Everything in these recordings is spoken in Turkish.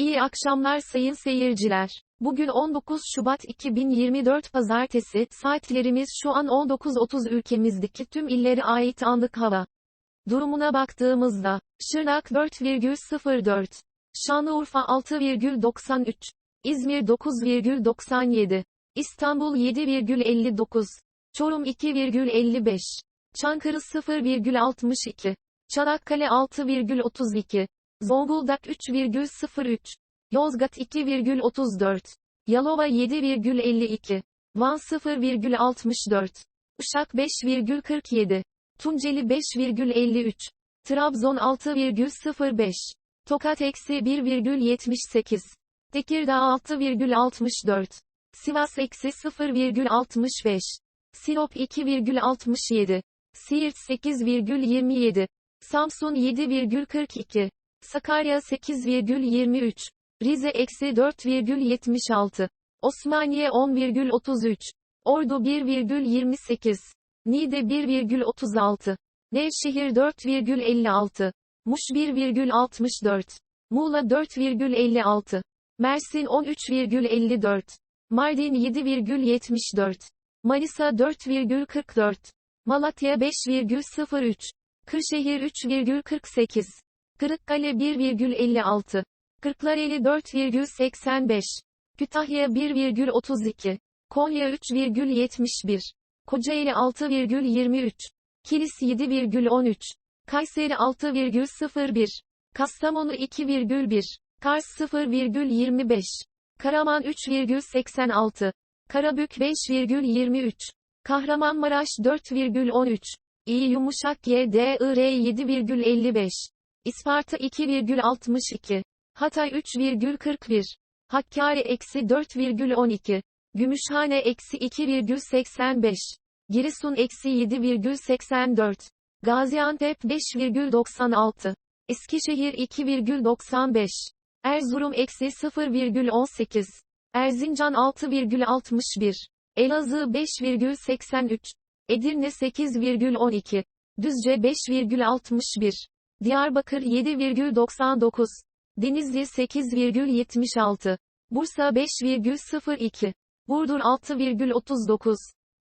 İyi akşamlar sayın seyirciler. Bugün 19 Şubat 2024 Pazartesi, saatlerimiz şu an 19.30 ülkemizdeki tüm illere ait anlık hava. Durumuna baktığımızda, Şırnak 4,04, Şanlıurfa 6,93, İzmir 9,97, İstanbul 7,59, Çorum 2,55, Çankırı 0,62, Çanakkale 6,32, Zonguldak 3,03, Yozgat 2,34, Yalova 7,52, Van 0,64, Uşak 5,47, Tunceli 5,53, Trabzon 6,05, Tokat eksi 1,78, Tekirdağ 6,64, Sivas eksi 0,65, Sinop 2,67, Siirt 8,27, Samsun 7,42, Sakarya 8,23, Rize eksi 4,76, Osmaniye 10,33, Ordu 1,28, Niğde 1,36, Nevşehir 4,56, Muş 1,64, Muğla 4,56, Mersin 13,54, Mardin 7,74, Manisa 4,44, Malatya 5,03, Kırşehir 3,48, Kırıkkale 1,56, Kırklareli 4,85, Kütahya 1,32, Konya 3,71, Kocaeli 6,23, Kilis 7,13, Kayseri 6,01, Kastamonu 2,1, Kars 0,25, Karaman 3,86, Karabük 5,23, Kahramanmaraş 4,13, İyi yumuşak YDIR 7,55, İsparta 2,62, Hatay 3,41, Hakkari eksi 4,12, Gümüşhane eksi 2,85, Giresun eksi 7,84, Gaziantep 5,96, Eskişehir 2,95, Erzurum eksi 0,18, Erzincan 6,61, Elazığ 5,83, Edirne 8,12, Düzce 5,61, Diyarbakır 7,99, Denizli 8,76, Bursa 5,02, Burdur 6,39,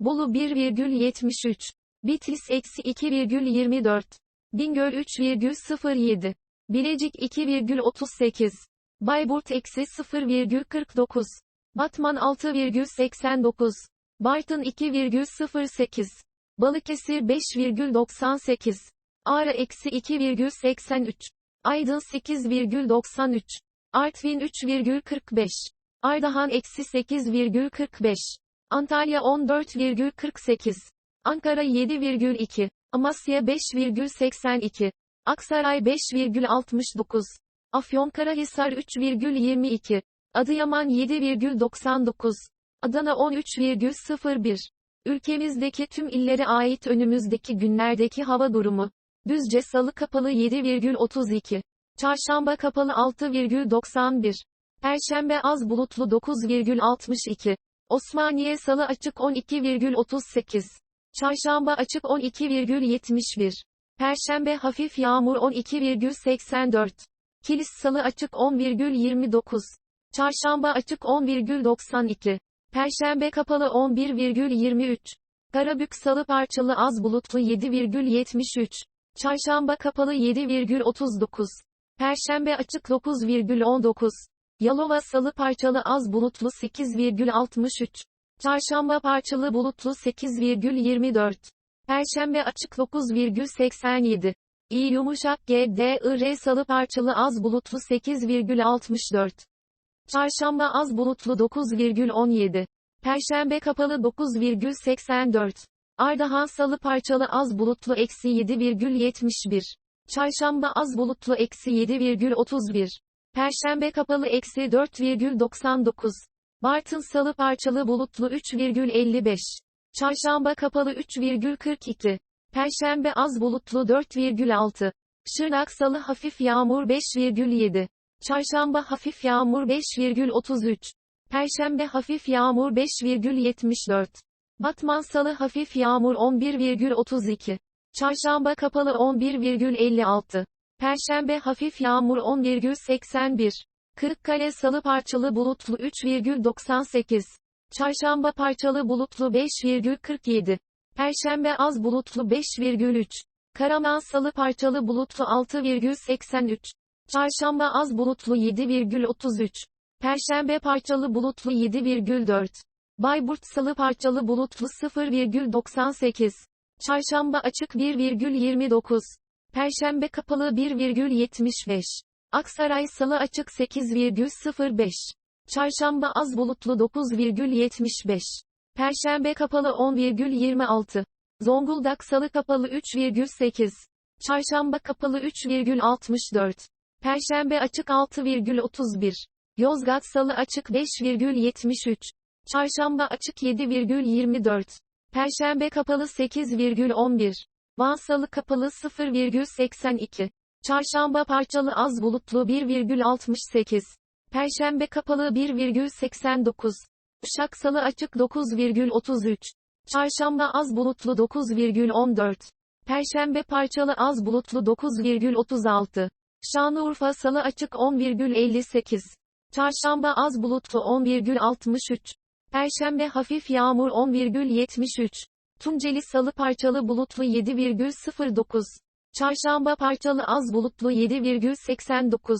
Bolu 1,73, Bitlis eksi 2,24, Bingöl 3,07, Bilecik 2,38, Bayburt eksi 0,49, Batman 6,89, Bartın 2,08, Balıkesir 5,98, Ağrı eksi 2,83, Aydın 8,93, Artvin 3,45, Ardahan eksi 8,45, Antalya 14,48, Ankara 7,2, Amasya 5,82, Aksaray 5,69, Afyonkarahisar 3,22, Adıyaman 7,99, Adana 13,01. Ülkemizdeki tüm illere ait önümüzdeki günlerdeki hava durumu. Düzce Salı kapalı 7,32. Çarşamba kapalı 6,91. Perşembe az bulutlu 9,62. Osmaniye Salı açık 12,38. Çarşamba açık 12,71. Perşembe hafif yağmur 12,84. Kilis Salı açık 10,29. Çarşamba açık 10,92. Perşembe kapalı 11,23. Karabük Salı parçalı az bulutlu 7,73. Çarşamba kapalı 7,39. Perşembe açık 9,19. Yalova Salı parçalı az bulutlu 8,63. Çarşamba parçalı bulutlu 8,24. Perşembe açık 9,87. İyi yumuşak GDIR Salı parçalı az bulutlu 8,64. Çarşamba az bulutlu 9,17. Perşembe kapalı 9,84. Ardahan Salı parçalı az bulutlu eksi 7,71. Çarşamba az bulutlu eksi 7,31. Perşembe kapalı eksi 4,99. Bartın Salı parçalı bulutlu 3,55. Çarşamba kapalı 3,42. Perşembe az bulutlu 4,6. Şırnak Salı hafif yağmur 5,7. Çarşamba hafif yağmur 5,33. Perşembe hafif yağmur 5,74. Batman Salı hafif yağmur 11,32. Çarşamba kapalı 11,56. Perşembe hafif yağmur 10,81. Kırıkkale Salı parçalı bulutlu 3,98. Çarşamba parçalı bulutlu 5,47. Perşembe az bulutlu 5,3. Karaman Salı parçalı bulutlu 6,83. Çarşamba az bulutlu 7,33. Perşembe parçalı bulutlu 7,4. Bayburt Salı parçalı bulutlu 0,98. Çarşamba açık 1,29. Perşembe kapalı 1,75. Aksaray Salı açık 8,05. Çarşamba az bulutlu 9,75. Perşembe kapalı 10,26. Zonguldak Salı kapalı 3,8. Çarşamba kapalı 3,64. Perşembe açık 6,31. Yozgat Salı açık 5,73. Çarşamba açık 7,24. Perşembe kapalı 8,11. Van kapalı 0,82. Çarşamba parçalı az bulutlu 1,68. Perşembe kapalı 1,89. Uşak açık 9,33. Çarşamba az bulutlu 9,14. Perşembe parçalı az bulutlu 9,36. Şanlıurfa Salı açık 10,58. Çarşamba az bulutlu 10,63. Perşembe hafif yağmur 10,73. Tunceli Salı parçalı bulutlu 7,09. Çarşamba parçalı az bulutlu 7,89.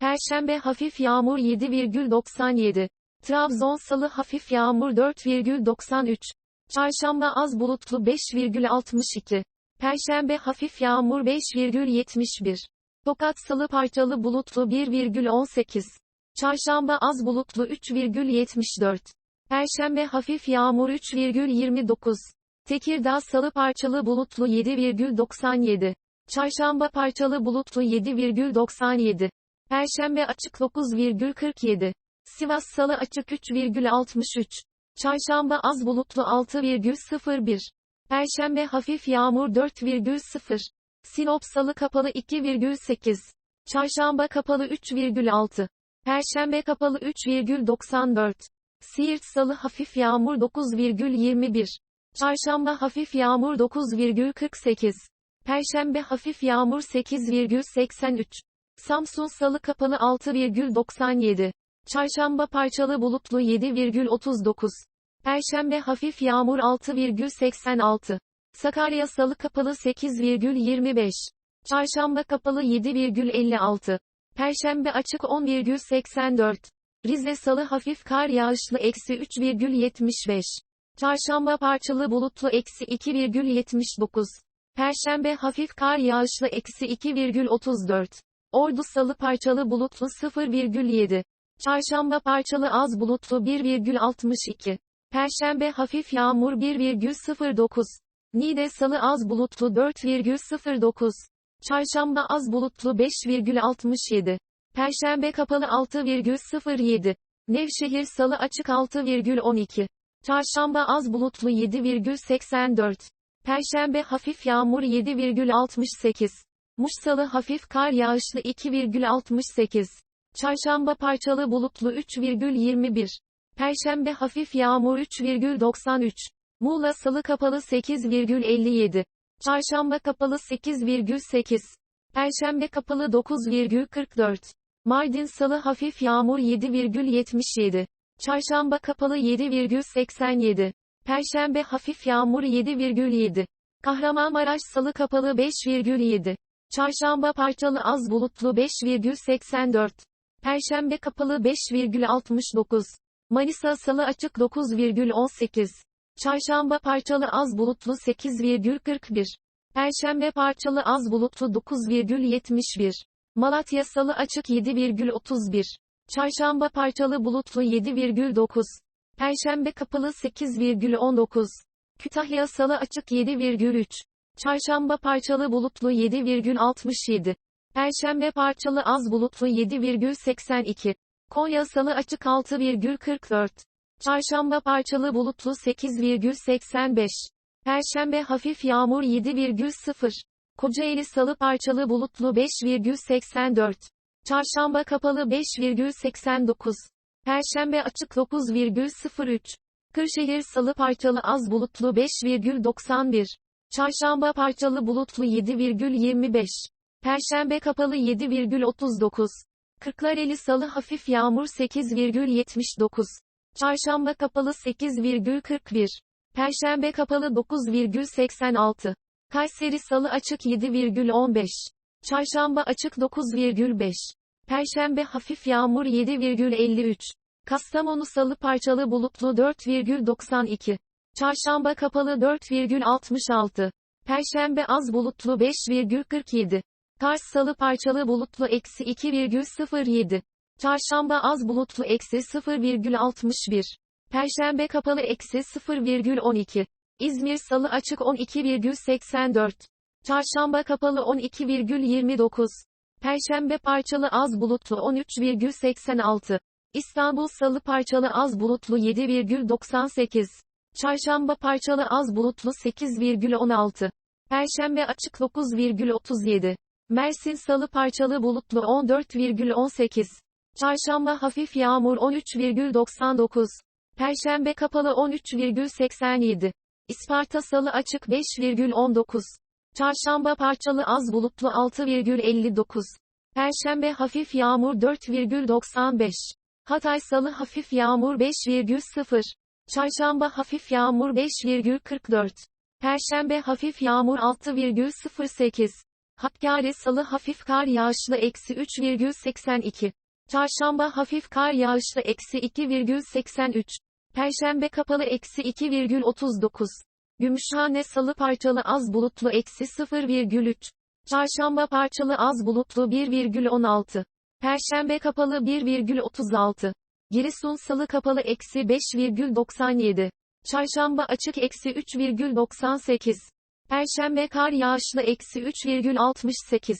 Perşembe hafif yağmur 7,97. Trabzon Salı hafif yağmur 4,93. Çarşamba az bulutlu 5,62. Perşembe hafif yağmur 5,71. Tokat Salı parçalı bulutlu 1,18. Çarşamba az bulutlu 3,74. Perşembe hafif yağmur 3,29. Tekirdağ Salı parçalı bulutlu 7,97. Çarşamba parçalı bulutlu 7,97. Perşembe açık 9,47. Sivas Salı açık 3,63. Çarşamba az bulutlu 6,01. Perşembe hafif yağmur 4,0. Sinop Salı kapalı 2,8. Çarşamba kapalı 3,6. Perşembe kapalı 3,94. Siirt Salı hafif yağmur 9,21. Çarşamba hafif yağmur 9,48. Perşembe hafif yağmur 8,83. Samsun Salı kapalı 6,97. Çarşamba parçalı bulutlu 7,39. Perşembe hafif yağmur 6,86. Sakarya Salı kapalı 8,25. Çarşamba kapalı 7,56. Perşembe açık 10,84. Rize Salı hafif kar yağışlı eksi 3,75. Çarşamba parçalı bulutlu eksi 2,79. Perşembe hafif kar yağışlı eksi 2,34. Ordu Salı parçalı bulutlu 0,7. Çarşamba parçalı az bulutlu 1,62. Perşembe hafif yağmur 1,09. Niğde Salı az bulutlu 4,09. Çarşamba az bulutlu 5,67. Perşembe kapalı 6,07. Nevşehir Salı açık 6,12. Çarşamba az bulutlu 7,84. Perşembe hafif yağmur 7,68. Muş Salı hafif kar yağışlı 2,68. Çarşamba parçalı bulutlu 3,21. Perşembe hafif yağmur 3,93. Muğla Salı kapalı 8,57. Çarşamba kapalı 8,8. Perşembe kapalı 9,44. Mardin Salı hafif yağmur 7,77. Çarşamba kapalı 7,87. Perşembe hafif yağmur 7,7. Kahramanmaraş Salı kapalı 5,7. Çarşamba parçalı az bulutlu 5,84. Perşembe kapalı 5,69. Manisa Salı açık 9,18. Çarşamba parçalı az bulutlu 8,41. Perşembe parçalı az bulutlu 9,71. Malatya Salı açık 7,31. Çarşamba parçalı bulutlu 7,9. Perşembe kapalı 8,19. Kütahya Salı açık 7,3. Çarşamba parçalı bulutlu 7,67. Perşembe parçalı az bulutlu 7,82. Konya Salı açık 6,44. Çarşamba parçalı bulutlu 8,85. Perşembe hafif yağmur 7,0. Kocaeli Salı parçalı bulutlu 5,84. Çarşamba kapalı 5,89. Perşembe açık 9,03. Kırşehir Salı parçalı az bulutlu 5,91. Çarşamba parçalı bulutlu 7,25. Perşembe kapalı 7,39. Kırklareli Salı hafif yağmur 8,79. Çarşamba kapalı 8,41. Perşembe kapalı 9,86. Kayseri Salı açık 7,15. Çarşamba açık 9,5. Perşembe hafif yağmur 7,53. Kastamonu Salı parçalı bulutlu 4,92. Çarşamba kapalı 4,66. Perşembe az bulutlu 5,47. Kars Salı parçalı bulutlu eksi 2,07. Çarşamba az bulutlu eksi 0,61. Perşembe kapalı eksi 0,12. İzmir Salı açık 12,84. Çarşamba kapalı 12,29. Perşembe parçalı az bulutlu 13,86. İstanbul Salı parçalı az bulutlu 7,98. Çarşamba parçalı az bulutlu 8,16. Perşembe açık 9,37. Mersin Salı parçalı bulutlu 14,18. Çarşamba hafif yağmur 13,99. Perşembe kapalı 13,87. İsparta Salı açık 5,19. Çarşamba parçalı az bulutlu 6,59. Perşembe hafif yağmur 4,95. Hatay Salı hafif yağmur 5,0. Çarşamba hafif yağmur 5,44. Perşembe hafif yağmur 6,08. Hakkari Salı hafif kar yağışlı eksi 3,82. Çarşamba hafif kar yağışlı eksi 2,83. Perşembe kapalı eksi 2,39. Gümüşhane Salı parçalı az bulutlu eksi 0,3. Çarşamba parçalı az bulutlu 1,16. Perşembe kapalı 1,36. Giresun Salı kapalı eksi 5,97. Çarşamba açık eksi 3,98. Perşembe kar yağışlı eksi 3,68.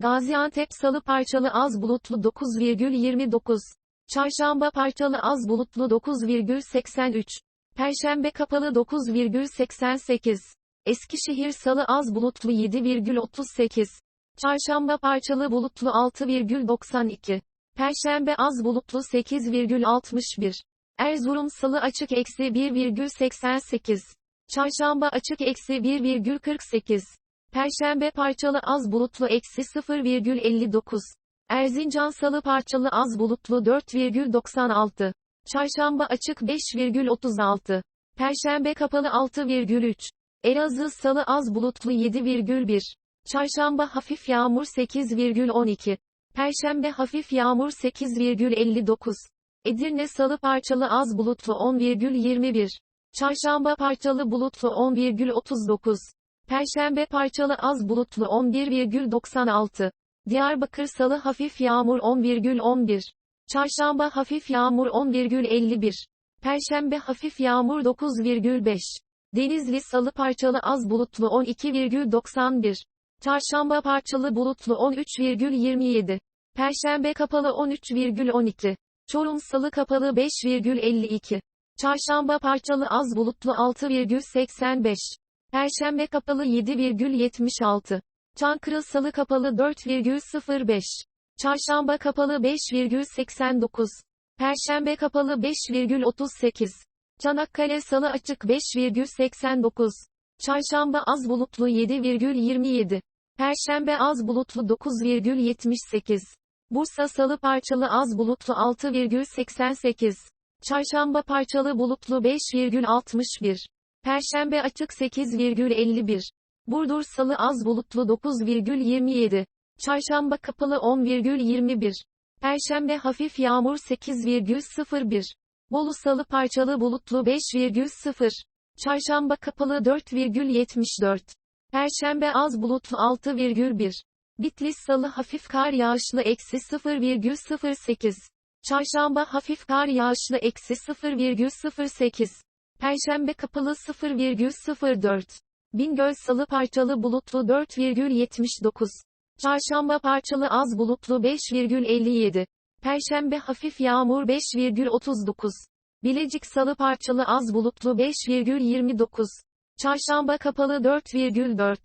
Gaziantep Salı parçalı az bulutlu 9,29. Çarşamba parçalı az bulutlu 9,83. Perşembe kapalı 9,88. Eskişehir Salı az bulutlu 7,38. Çarşamba parçalı bulutlu 6,92. Perşembe az bulutlu 8,61. Erzurum Salı açık eksi 1,88. Çarşamba açık eksi 1,48. Perşembe parçalı az bulutlu eksi 0,59. Erzincan Salı parçalı az bulutlu 4,96. Çarşamba açık 5,36. Perşembe kapalı 6,3. Elazığ Salı az bulutlu 7,1. Çarşamba hafif yağmur 8,12. Perşembe hafif yağmur 8,59. Edirne Salı parçalı az bulutlu 10,21. Çarşamba parçalı bulutlu 10,39. Perşembe parçalı az bulutlu 11,96. Diyarbakır Salı hafif yağmur 10,11. Çarşamba hafif yağmur 10,51. Perşembe hafif yağmur 9,5. Denizli Salı parçalı az bulutlu 12,91. Çarşamba parçalı bulutlu 13,27. Perşembe kapalı 13,12. Çorum Salı kapalı 5,52. Çarşamba parçalı az bulutlu 6,85. Perşembe kapalı 7,76. Çankırı Salı kapalı 4,05. Çarşamba kapalı 5,89. Perşembe kapalı 5,38. Çanakkale Salı açık 5,89. Çarşamba az bulutlu 7,27. Perşembe az bulutlu 9,78. Bursa Salı parçalı az bulutlu 6,88. Çarşamba parçalı bulutlu 5,61. Perşembe açık 8,51. Burdur Salı az bulutlu 9,27. Çarşamba kapalı 10,21. Perşembe hafif yağmur 8,01. Bolu Salı parçalı bulutlu 5,0. Çarşamba kapalı 4,74. Perşembe az bulutlu 6,1. Bitlis Salı hafif kar yağışlı eksi 0,08. Çarşamba hafif kar yağışlı eksi 0,08. Perşembe kapalı 0,04. Bingöl Salı parçalı bulutlu 4,79. Çarşamba parçalı az bulutlu 5,57. Perşembe hafif yağmur 5,39. Bilecik Salı parçalı az bulutlu 5,29. Çarşamba kapalı 4,4.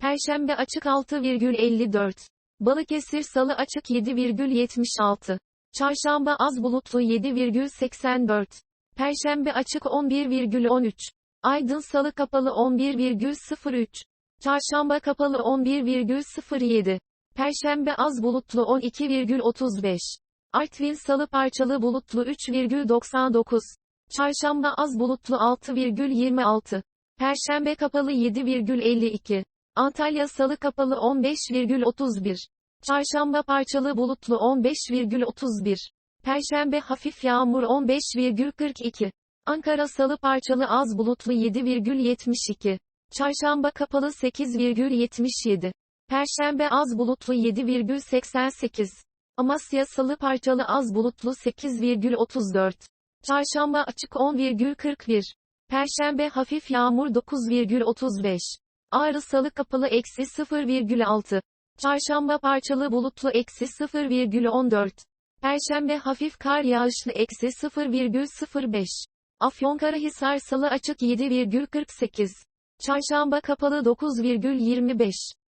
Perşembe açık 6,54. Balıkesir Salı açık 7,76. Çarşamba az bulutlu 7,84. Perşembe açık 11,13. Aydın Salı kapalı 11,03. Çarşamba kapalı 11,07. Perşembe az bulutlu 12,35. Artvin salı parçalı bulutlu 3,99. Çarşamba az bulutlu 6,26. Perşembe kapalı 7,52. Antalya salı kapalı 15,31. Çarşamba parçalı bulutlu 15,31. Perşembe hafif yağmur 15,42. Ankara salı parçalı az bulutlu 7,72. Çarşamba kapalı 8,77. Perşembe az bulutlu 7,88. Amasya salı parçalı az bulutlu 8,34. Çarşamba açık 10,41. Perşembe hafif yağmur 9,35. Ağrı salı kapalı eksi 0,6. Çarşamba parçalı bulutlu eksi 0,14. Perşembe hafif kar yağışlı eksi 0,05. Afyonkarahisar salı açık 7,48. Çarşamba kapalı 9,25.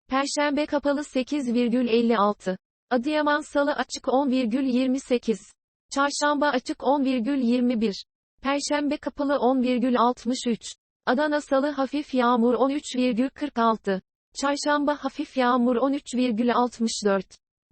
Perşembe kapalı 8,56. Adıyaman salı açık 10,28. Çarşamba açık 10,21. Perşembe kapalı 10,63. Adana salı hafif yağmur 13,46. Çarşamba hafif yağmur 13,64.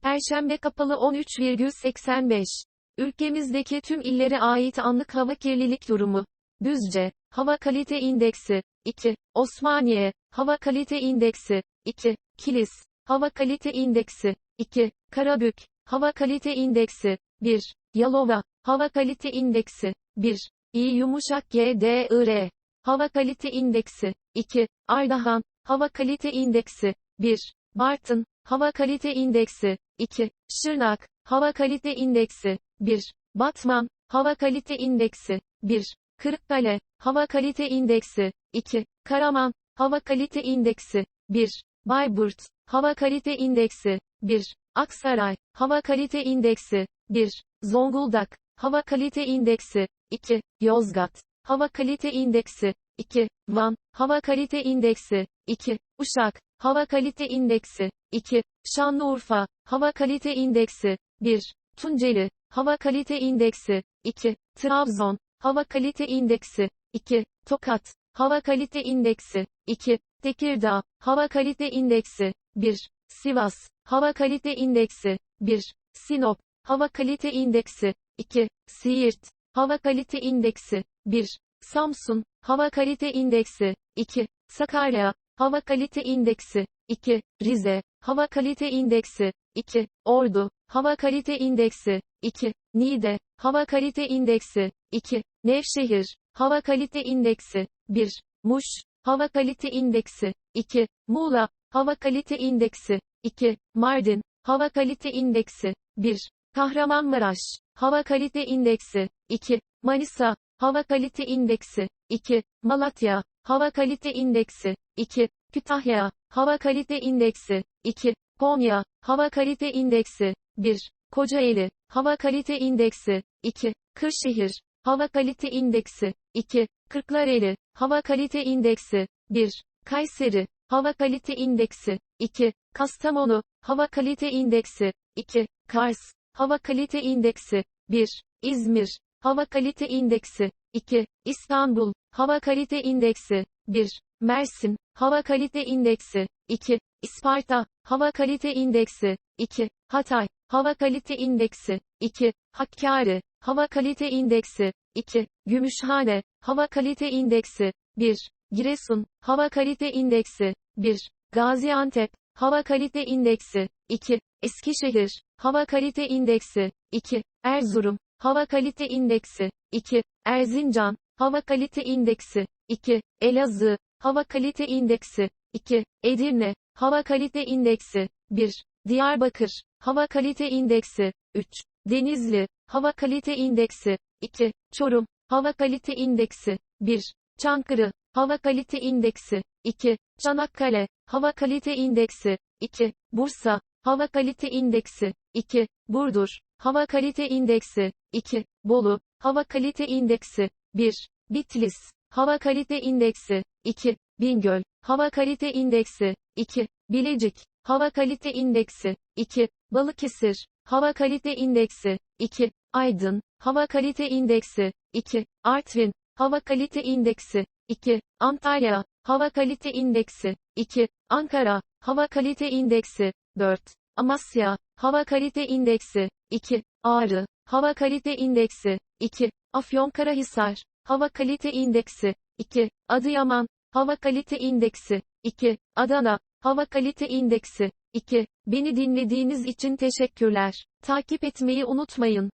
Perşembe kapalı 13,85. Ülkemizdeki tüm illere ait anlık hava kirlilik durumu. Düzce, hava kalite indeksi, 2. Osmaniye, hava kalite indeksi, 2. Kilis, hava kalite indeksi, 2. Karabük, hava kalite indeksi, 1. Yalova, hava kalite indeksi, 1. İyi yumuşak GDIR, hava kalite indeksi, 2. Ardahan, hava kalite indeksi, 1. Bartın, hava kalite indeksi, 2. Şırnak, hava kalite indeksi, 1. Batman, hava kalite indeksi, 1. Kırıkkale, hava kalite indeksi, 2. Karaman, hava kalite indeksi, 1. Bayburt, hava kalite indeksi, 1. Aksaray, hava kalite indeksi, 1. Zonguldak, hava kalite indeksi, 2. Yozgat, hava kalite indeksi, 2. Van, hava kalite indeksi, 2. Uşak, hava kalite indeksi, 2. Şanlıurfa, hava kalite indeksi, 1. Tunceli, hava kalite indeksi, 2. Trabzon, hava kalite indeksi, 2. Tokat, hava kalite indeksi, 2. Tekirdağ, hava kalite indeksi, 1. Sivas, hava kalite indeksi, 1. Sinop, hava kalite indeksi, 2. Siirt, hava kalite indeksi, 1. Samsun, hava kalite indeksi, 2. Sakarya, hava kalite indeksi, 2. Rize, hava kalite indeksi, 2. Ordu, hava kalite indeksi, 2. Niğde, hava kalite indeksi, 2. Nevşehir, hava kalite indeksi, 1. Muş, hava kalite indeksi, 2. Muğla, hava kalite indeksi, 2. Mardin, hava kalite indeksi, 1. Kahramanmaraş, hava kalite indeksi, 2. Manisa, hava kalite indeksi, 2. Malatya, hava kalite indeksi, 2. Kütahya, hava kalite indeksi, 2. Konya, hava kalite indeksi, 1. Kocaeli, hava kalite indeksi, 2. Kırşehir, hava kalite indeksi, 2. Kırklareli, hava kalite indeksi, 1. Kayseri, hava kalite indeksi, 2. Kastamonu, hava kalite indeksi, 2. Kars, hava kalite indeksi, 1. İzmir, hava kalite indeksi, 2. İstanbul, hava kalite indeksi, 1. Mersin, hava kalite indeksi, 2. İsparta, hava kalite indeksi, 2. Hatay, hava kalite indeksi, 2. Hakkari, hava kalite indeksi, 2. Gümüşhane, hava kalite indeksi, 1. Giresun, hava kalite indeksi, 1. Gaziantep, hava kalite indeksi, 2. Eskişehir, hava kalite indeksi, 2. Erzurum, hava kalite indeksi, 2. Erzincan, hava kalite indeksi, 2. Elazığ, hava kalite indeksi, 2. Edirne, hava kalite indeksi, 1. Diyarbakır, hava kalite indeksi, 3. Denizli, hava kalite indeksi, 2. Çorum, hava kalite indeksi, 1. Çankırı, hava kalite indeksi, 2. Çanakkale, hava kalite indeksi, 2. Bursa, hava kalite indeksi, 2. Burdur, hava kalite indeksi, 2. Bolu, hava kalite indeksi, 1. Bitlis, hava kalite indeksi, 2. Bingöl, hava kalite indeksi, 2. Bilecik, hava kalite indeksi, 2. Balıkesir, hava kalite indeksi, 2. Aydın, hava kalite indeksi, 2. Artvin, hava kalite indeksi, 2. Antalya, hava kalite indeksi, 2. Ankara, hava kalite indeksi, 4. Amasya, Hava Kalite İndeksi, 2. Ağrı, Hava Kalite İndeksi, 2. Afyonkarahisar, Hava Kalite İndeksi, 2. Adıyaman, Hava Kalite İndeksi, 2. Adana, Hava Kalite İndeksi, 2. Beni dinlediğiniz için teşekkürler. Takip etmeyi unutmayın.